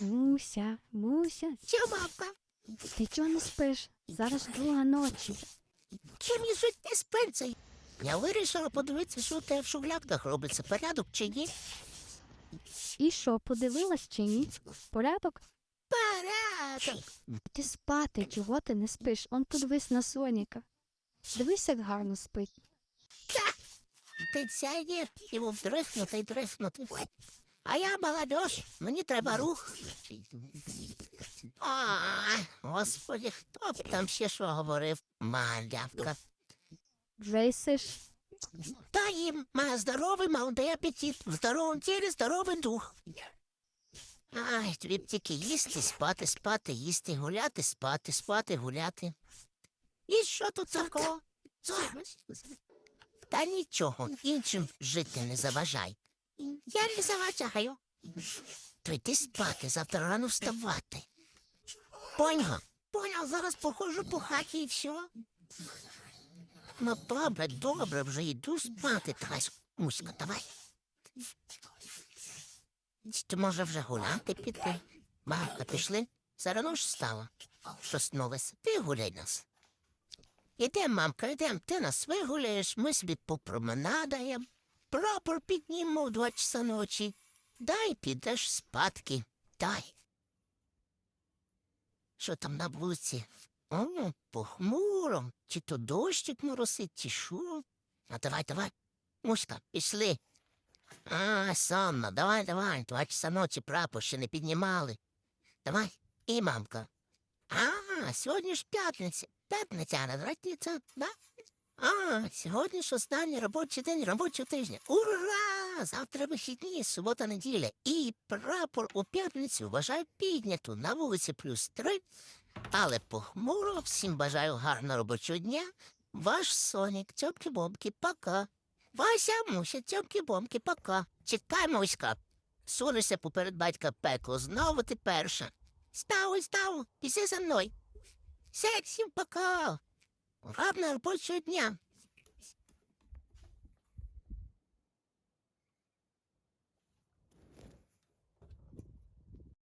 Муся, Муся, Що, мавка? ти чого не спиш? Зараз друга ночі. Чим мені жить не спиться? Я вирішила подивитися, що у тебе в шуглядках робиться, порядок чи ні? І що, подивилась чи ні? Порядок? Порядок. Ти спати, чого ти не спиш? Он подивись на Соніка. Дивись, як гарно спить. Ти сядеш йому вдрихнути і дрихнути. А я молодь, мені треба рух. А, господи, хто б там ще що говорив? Малявка. Джейсиш, Та їм має здоровий молодий апетит, в здоровому тілі здоровий дух. Ай, тобі б тільки їсти, спати, спати, їсти, гуляти, спати, спати, гуляти. І що тут такого? Та нічого, іншим жити не заважай. Я не заважаю. То йди спати, завтра рано вставати. Поняв? Поняв, зараз походжу по хаті і все. Ну, добре, добре, вже йду спати. Давай, Муська, давай. Ти може вже гуляти піти? Мамка, пішли? Зарано ж стало. Проснулася. Ти гуляй нас. Ідем, мамка, ідем, ти нас вигуляєш, ми собі попроменадаємо. Прапор піднімемо в два часа ночі. Дай підеш спадки. Дай. Що там на вулиці? О, похмуро. Чи то дощик моросить, чи що? А давай, давай. Муська, пішли. А, сонно, давай, давай. Два часа ночі прапор ще не піднімали. Давай, і мамка. А, сьогодні ж п'ятниця. П'ятниця, а да? А, сьогодні ж останній робочий день робочого тижня. Ура! Завтра вихідні, субота, неділя. І прапор у п'ятницю вважаю підняту на вулиці плюс три. Але похмуро всім бажаю гарного робочого дня. Ваш Сонік, цьомки-бомки, пока. Вася, Муся, цьомки-бомки, пока. Чекай, Муська. Сунешся поперед батька пекло, знову ти перша. Став, став, іси за мною. Все, всім пока. Гарного робочого дня.